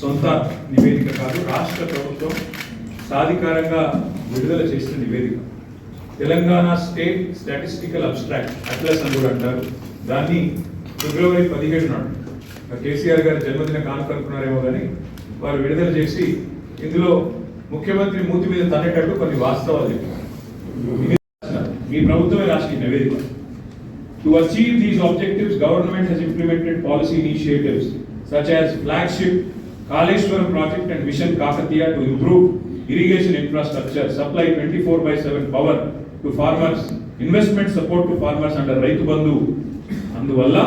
సొంత నివేదిక కాదు రాష్ట్ర ప్రభుత్వం సాధికారంగా విడుదల చేసిన నివేదిక. Telangana state statistical abstract atlas అని కూడా అంటారు. దాన్ని ఫిబ్రవరి పదిహేడు నాడు. కేసీఆర్ గారి జన్మదిన కానుకనుకున్నారేమో కానీ వారు విడుదల చేసి ఇందులో ముఖ్యమంత్రి మూతి మీద తన్నేటట్టు కొన్ని వాస్తవాలు చెప్పారు. మీ ప్రభుత్వమే రాసిన నివేదిక. To achieve these objectives, government has implemented policy initiatives such as flagship Kaleshwaram project and mission Kakatiya to improve irrigation infrastructure supply twenty four by seven power to farmers investment support to farmers under Rythu Bandhu. అందువల్ల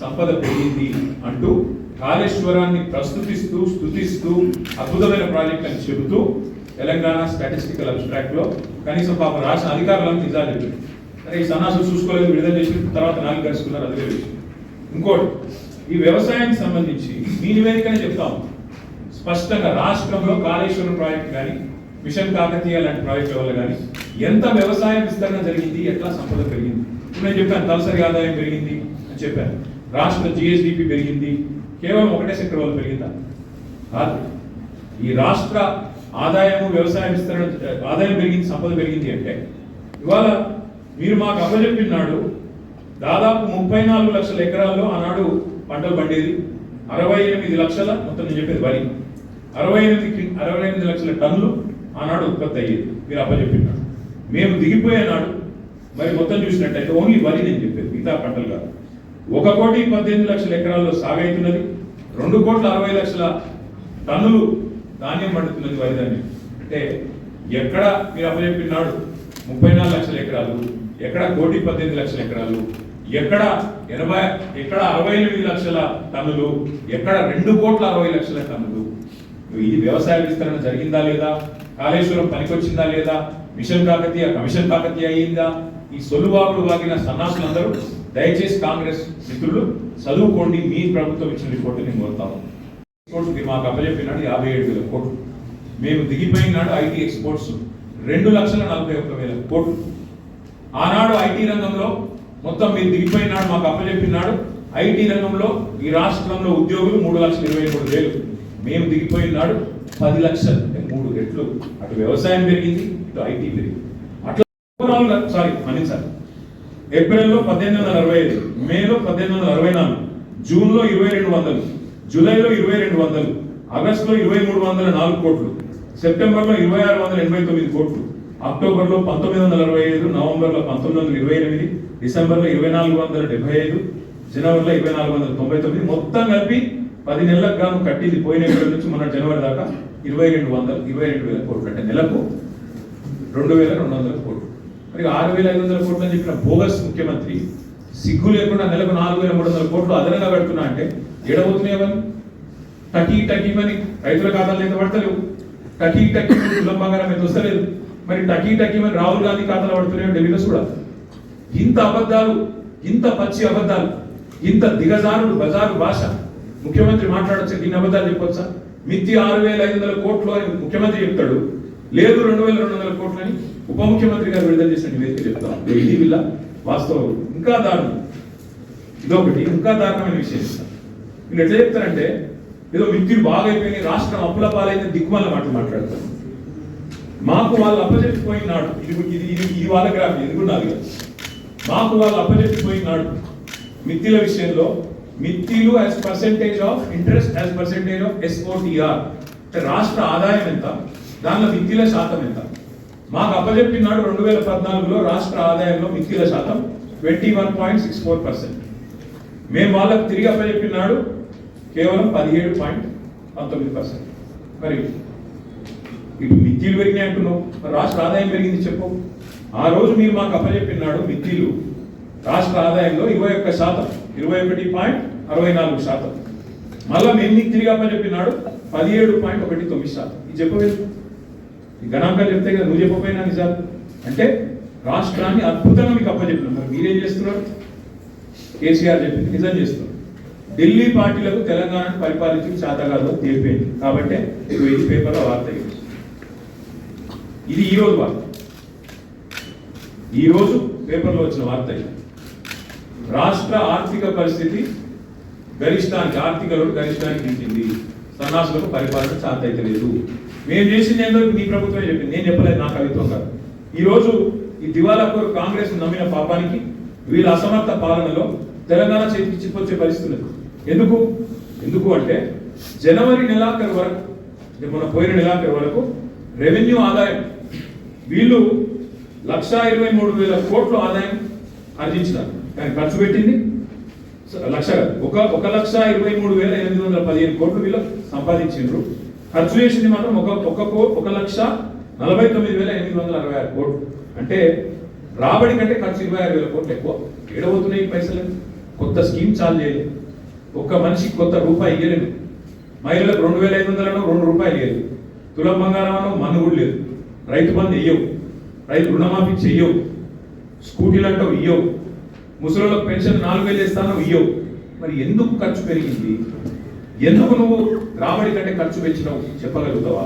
సంపద పెరిగింది అంటూ కాళేశ్వరాన్ని ప్రస్తుతిస్తూ స్థుతిస్తూ అద్భుతమైన project అని చెబుతూ Telangana statistical అబ్స్ట్రాక్ట్లో కనీసం పాప రాష్ట్ర అధికారులను నిజాలు సరే ఈ సన్నాసం చూసుకోలేదు విడుదల చేసిన తర్వాత నాకు కలుసుకున్నారు అదే విషయం. ఇంకోటి ఈ వ్యవసాయానికి సంబంధించి మీ నివేదికనే చెప్తాం. స్పష్టంగా రాష్ట్రంలో కాళేశ్వరం ప్రాజెక్ట్ కానీ మిషన్ కాకతీయ లాంటి ప్రాజెక్టుల వల్ల కానీ ఎంత వ్యవసాయ విస్తరణ జరిగింది ఎట్లా సంపద పెరిగింది? ఇప్పుడు నేను చెప్పాను తలసరి ఆదాయం పెరిగింది అని చెప్పాను. రాష్ట్ర జిఎస్డిపి పెరిగింది. కేవలం ఒకటే సెక్టర్ వల్ల పెరిగిందా? కాదు. ఈ రాష్ట్ర ఆదాయము వ్యవసాయ విస్తరణ ఆదాయం పెరిగింది సంపద పెరిగింది అంటే ఇవాళ మీరు మాకు అప్పచెప్పినాడు దాదాపు ముప్పై నాలుగు లక్షల ఎకరాల్లో ఆనాడు పంటలు పండేది. అరవై ఎనిమిది లక్షల మొత్తం నేను చెప్పేది వరి. అరవై ఎనిమిది అరవై ఎనిమిది లక్షల టన్నులు ఆనాడు ఉత్పత్తి అయ్యేది మీరు అప్పచెప్పినాడు మేము దిగిపోయే నాడు మరి మొత్తం చూసినట్టయితే ఓన్లీ వరి నేను చెప్పేది మిగతా పంటలు కాదు. ఒక కోటి పద్దెనిమిది లక్షల ఎకరాల్లో సాగైతున్నది. రెండు కోట్ల అరవై లక్షల టన్నులు ధాన్యం పండుతున్నది వరి ధాన్యం. అంటే ఎక్కడ మీరు అప్పచెప్పినాడు ముప్పై నాలుగు లక్షల ఎకరాలు ఎక్కడ కోటి పద్దెనిమిది లక్షల ఎకరాలు ఎక్కడ ఎనభై ఎక్కడ అరవై ఎనిమిది లక్షల టన్నులు ఎక్కడ రెండు కోట్ల అరవై లక్షల టన్నులు? ఇది వ్యవసాయ విస్తరణ జరిగిందా లేదా? కాళేశ్వరం పనికొచ్చిందా లేదా? మిషన్ కాకతీయ కమిషన్ కాకతీయ అయ్యిందా? ఈ సొలువాగుడు వాగిన సన్నాసులందరూ దయచేసి కాంగ్రెస్ మిత్రులు చదువుకోండి మీ ప్రభుత్వం ఇచ్చిన రిపోర్ట్ నేను కోరుతాము మాకు అప్పచెప్పినాడు యాభై ఏడు వేల కోట్లు. మేము దిగిపోయినాడు ఐటీ ఎక్స్పోర్ట్స్ రెండు లక్షల నలభై ఒక్క వేల కోట్లు. ఆనాడు ఐటీ రంగంలో మొత్తం మీరు దిగిపోయినాడు మాకు అప్పచెప్పినాడు. ఐటీ రంగంలో ఈ రాష్ట్రంలో ఉద్యోగులు మూడు లక్షల ఇరవై మూడు వేలు. మేము దిగిపోయినాడు పది లక్షలు మూడు రెట్లు. అటు వ్యవసాయం పెరిగింది ఇటు ఐటీ పెరిగింది. అట్లా ఓవరాల్ సారీ మన్నించాలి ఏప్రిల్లో పద్దెనిమిది వందల అరవై ఐదు మేలో పద్దెనిమిది వందల అరవై నాలుగు జూన్లో ఇరవై రెండు వందలు జూలైలో ఇరవై రెండు వందలు ఆగస్టులో ఇరవై మూడు వందల నాలుగు కోట్లు సెప్టెంబర్లో ఇరవై ఆరు వందల ఎనభై తొమ్మిది కోట్లు అక్టోబర్లో పంతొమ్మిది వందల అరవై ఐదు నవంబర్లో పంతొమ్మిది వందల ఇరవై ఎనిమిది డిసెంబర్లో ఇరవై నాలుగు వందల డెబ్బై ఐదు జనవరిలో ఇరవై నాలుగు వందల తొంభై తొమ్మిది మొత్తం కలిపి పది నెలలకు గాను కట్టింది పోయిన ఏప్రిల్ నుంచి మన జనవరి దాకా ఇరవై రెండు వందల ఇరవై రెండు వేల కోట్లు అంటే నెలకు రెండు వేల రెండు వందల కోట్లు. మరి ఆరు వేల ఐదు వందల కోట్లు అని చెప్పిన బోగస్ ముఖ్యమంత్రి సిగ్గు లేకుండా నెలకు నాలుగు వేల మూడు వందల కోట్లు అదనంగా పెడుతున్నా అంటే ఏడబోతున్నాయవని టకీ టకీమని రైతుల ఖాతాలు ఎంత పడతలేవు. టకీ టకీ కులం బంగారం ఎంత వస్తలేదు మరి టకీ టకీ మరి రాహుల్ గాంధీ ఖాతాలో పడుతున్నాయో ఢిల్లీలో కూడా. ఇంత అబద్ధాలు ఇంత పచ్చి అబద్ధాలు ఇంత దిగజారుడు బజారు భాష. ముఖ్యమంత్రి మాట్లాడచ్చు? ఇన్ని అబద్ధాలు చెప్పొచ్చా? మిత్తి ఆరు వేల ఐదు వందల కోట్లు అని ముఖ్యమంత్రి చెప్తాడు. లేదు రెండు వేల రెండు వందల కోట్లు అని ఉప ముఖ్యమంత్రి గారు విడుదల చేసిన నివేదిక చెప్తాం ఇది వీళ్ళ వాస్తవం. ఇంకా దారుణం. ఇదొకటి. ఇంకా దారుణమైన విషయం. నేను ఎట్లా చెప్తారంటే ఏదో మిత్రులు బాగా అయిపోయినాయి రాష్ట్రం అప్పుల పాలైంది దిక్కుమాల మాటలు మాట్లాడతాను మాకు వాళ్ళు అప్పచెప్పిపోయినాడు ఇది ఇది ఇది ఈ వాళ్ళ గ్రాఫ్ ఇది మాకు వాళ్ళు అప్పచెప్పిపోయినాడు మిత్తిల విషయంలో మిత్తిలు as percentage of interest as percentage of SOTR అంటే రాష్ట్ర ఆదాయం ఎంత దానిలో మిత్తిల శాతం ఎంత. మాకు అప్పచెప్పినాడు రెండు వేల పద్నాలుగులో రాష్ట్ర ఆదాయంలో మిత్తిల శాతం twenty one point six four percent మేము వాళ్ళకు తిరిగి అప్పచెప్పినాడు కేవలం పదిహేడు పాయింట్ పంతొమ్మిది పర్సెంట్ మరి ఇటు మిత్తిలు పెరిగినాయి అంటున్నావు. రాష్ట్ర ఆదాయం పెరిగింది చెప్పు. ఆ రోజు మీరు మాకు అప్పచెప్పినాడు మిత్తిలు రాష్ట్ర ఆదాయంలో ఇరవై ఒక్క శాతం ఇరవై ఒకటి పాయింట్ అరవై నాలుగు శాతం. మళ్ళా మేము నీకు తిరిగి అప్పచెప్పినాడు పదిహేడు పాయింట్ ఒకటి తొమ్మిది శాతం. ఇది చెప్పలేదు ఈ గణాంకాలు చెప్తే కదా నువ్వు చెప్పపోయినా నిజాలు. అంటే రాష్ట్రాన్ని అద్భుతంగా మీకు అప్పచెప్పినాం మరి మీరేం చేస్తున్నారు? కేసీఆర్ చెప్పింది నిజం చేస్తున్నారు. ఢిల్లీ పార్టీలకు తెలంగాణను పరిపాలించి చేతగాదో తేలిపోయింది. కాబట్టి ఇది ఇది పేపర్లో వార్త ఇది. ఈరోజు వార్త. ఈ రోజు పేపర్లో వచ్చిన వార్త ఇది. రాష్ట్ర ఆర్థిక పరిస్థితి గరిష్టానికి ఆర్థిక లోటు గరిష్టానికి దించింది సన్నాసులకు పరిపాలన చాత అయితే లేదు. మేము చేసింది ఏందో ఇప్పుడు నీ ప్రభుత్వమే చెప్పింది నేను చెప్పలేదు నా కవిత్వం కాదు. ఈ రోజు ఈ దివాలా కాంగ్రెస్ నమ్మిన పాపానికి వీళ్ళ అసమర్థ పాలనలో తెలంగాణ చేతికి చిప్పొచ్చే పరిస్థితులు ఎందుకు? ఎందుకు అంటే జనవరి నెలాఖరు వరకు మొన్న పోయిన నెలాఖరు వరకు రెవెన్యూ ఆదాయం వీళ్ళు లక్ష ఇరవై మూడు వేల కోట్లు ఆదాయం ఆర్జించినారు. కానీ ఖర్చు పెట్టింది? స- లక్ష ఒక ఒక లక్ష ఇరవై మూడు వేల ఎనిమిది వందల పదిహేను కోట్లు వీళ్ళు సంపాదించిండ్రు. ఖర్చు చేసింది మాత్రం ఒక ఒక కో ఒక లక్ష నలభై తొమ్మిది వేల ఎనిమిది వందల అరవై ఆరు కోట్లు. అంటే రాబడి కంటే ఖర్చు ఇరవై ఆరు వేల కోట్లు ఎక్కువ. ఏడవుతున్నాయి పైసలు. కొత్త స్కీమ్ చాలు చేయలేదు. ఒక్క మనిషికి కొత్త రూపాయి ఇవ్వలేదు మహిళలకు రెండు వేల ఐదు వందలను రెండు రూపాయలు ఇవ్వలేదు తులం బంగారం అను మన్ను కూడా లేదు. రైతు బంధు ఇయ్యవు. రైతు రుణమాఫీ చెయ్యవు. స్కూటీలు అంటావు ఇయ్యవు. ముసలిలకు పెన్షన్ నాలుగు వేలు ఇస్తాను ఇయ్యవు. మరి ఎందుకు ఖర్చు పెరిగింది? ఎందుకు నువ్వు రాబడి కంటే ఖర్చు పెంచినావు? చెప్పగలుగుతావా?